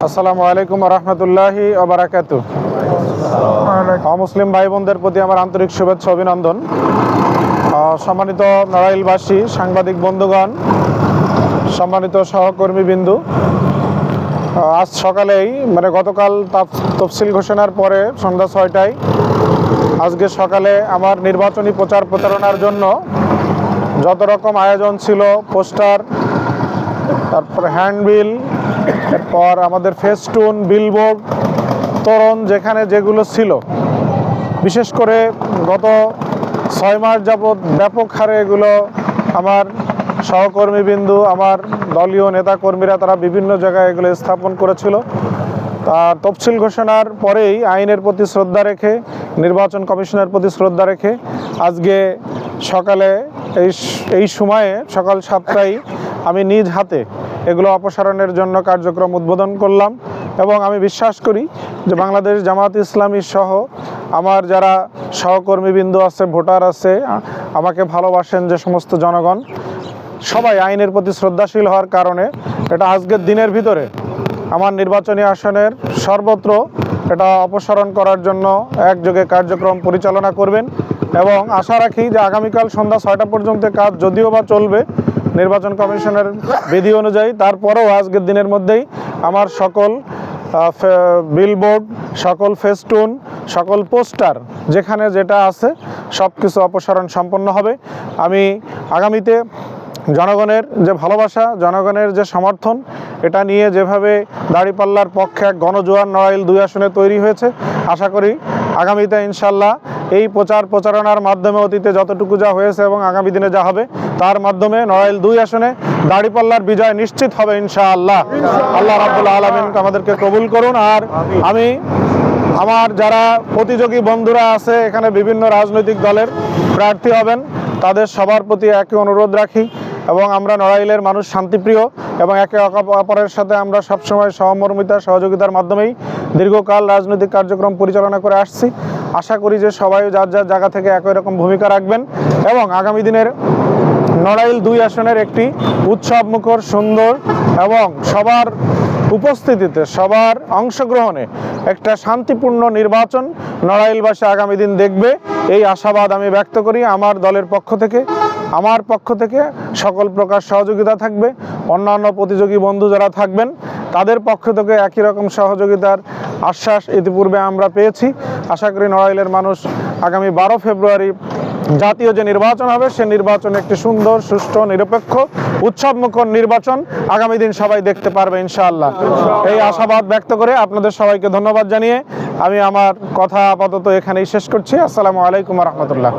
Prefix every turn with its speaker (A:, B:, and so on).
A: আসসালামু আলাইকুম রহমতুল্লাহি ওবরাকাতু মুসলিম ভাই বোনদের প্রতি আমার আন্তরিক শুভেচ্ছা, অভিনন্দন। সম্মানিত নড়াইলবাসী সাংবাদিক বন্ধুগণ, সম্মানিত সহকর্মী বিন্দু আজ সকালেই মানে গতকাল তাফ- তফসিল ঘোষণার পরে সন্ধ্যা ছয়টায়, আজকে সকালে আমার নির্বাচনী প্রচার প্রচারণার জন্য যত রকম আয়োজন ছিল, পোস্টার, তারপর হ্যান্ডবিল এরপর আমাদের ফেস্টুন বিলবোর্ড তোরণ যেখানে যেগুলো ছিল। বিশেষ করে গত ছয় মাস যাবৎ ব্যাপক হারে এগুলো আমার সহকর্মীবিন্দু, আমার দলীয় নেতাকর্মীরা তারা বিভিন্ন জায়গায় এগুলো স্থাপন করেছিল। তার তফসিল ঘোষণার পরেই আইনের প্রতি শ্রদ্ধা রেখে, নির্বাচন কমিশনের প্রতি শ্রদ্ধা রেখে আজকে সকালে এই এই সময়ে সকাল সাতটায় আমি নিজ হাতে এগুলো অপসারণের জন্য কার্যক্রম উদ্বোধন করলাম এবং আমি বিশ্বাস করি যে বাংলাদেশ জামাত ইসলামী সহ আমার যারা সহকর্মীবৃন্দ আছে, ভোটার আছে, আমাকে ভালোবাসেন যে সমস্ত জনগণ, সবাই আইনের প্রতি শ্রদ্ধাশীল হওয়ার কারণে এটা আজকের দিনের ভিতরে আমার নির্বাচনী আসনের সর্বত্র এটা অপসারণ করার জন্য একযোগে কার্যক্রম পরিচালনা করবেন এবং আশা রাখি যে আগামীকাল সন্ধ্যা ছয়টা পর্যন্ত কাজ যদিও বা চলবে নির্বাচন কমিশনের বিধি অনুযায়ী তারপরেও আজকের দিনের মধ্যেই আমার সকল বিলবোর্ড সকল ফেস্টুন সকল পোস্টার যেখানে যেটা আছে সব কিছু অপসারণ সম্পন্ন হবে। আমি আগামীতে জনগণের যে ভালোবাসা, জনগণের যে সমর্থন, এটা নিয়ে যেভাবে দাড়িপাল্লার পক্ষে এক গণজোয়ার নড়াইল দুই আসনে তৈরি হয়েছে, আশা করি আগামীতে ইনশাল্লাহ এই প্রচার প্রচারণার মাধ্যমে অতীতে যতটুকু যা হয়েছে এবং আগামী দিনে যা হবে, তার মাধ্যমে নড়াইল দুই আসনে দাড়িপাল্লার বিজয় নিশ্চিত হবে ইনশাআল্লাহ। আল্লাহ রাবুল আলমিন আমাদেরকে কবুল করুন। আর আমি, আমার যারা প্রতিযোগী বন্ধুরা আছে, এখানে বিভিন্ন রাজনৈতিক দলের প্রার্থী হবেন, তাদের সবার প্রতি একই অনুরোধ রাখি। এবং আমরা নড়াইলের মানুষ শান্তিপ্রিয় এবং একে অপরের সাথে আমরা সবসময় সহমর্মিতা, সহযোগিতার মাধ্যমেই দীর্ঘকাল রাজনৈতিক কার্যক্রম পরিচালনা করে আসছি। আশা করি যে সবাই যার যার জায়গা থেকে একই রকম ভূমিকা রাখবেন এবং আগামী দিনের নড়াইল দুই আসনের একটি উৎসব মুখর, সুন্দর এবং সবার উপস্থিতিতে, সবার অংশগ্রহণে একটা শান্তিপূর্ণ নির্বাচন নড়াইলবাসী আগামী দিন দেখবে। এই আশাবাদ আমি ব্যক্ত করি আমার দলের পক্ষ থেকে। আমার পক্ষ থেকে সকল প্রকার সহযোগিতা থাকবে। অন্যান্য প্রতিযোগী বন্ধু যারা থাকবেন, তাদের পক্ষ থেকে একই রকম সহযোগিতার আশ্বাস ইতিপূর্বে আমরা পেয়েছি। আশা করি নড়াইলের মানুষ আগামী বারো ফেব্রুয়ারি জাতীয় যে নির্বাচন হবে, সে নির্বাচন একটি সুন্দর, সুষ্ঠু, নিরপেক্ষ, উৎসবমুখর নির্বাচন আগামী দিন সবাই দেখতে পারবে ইনশাআল্লাহ। এই আশাবাদ ব্যক্ত করে আপনাদের সবাইকে ধন্যবাদ জানিয়ে আমি আমার কথা আপাতত এখানেই শেষ করছি। আসসালামু আলাইকুম রহমতুল্লাহ।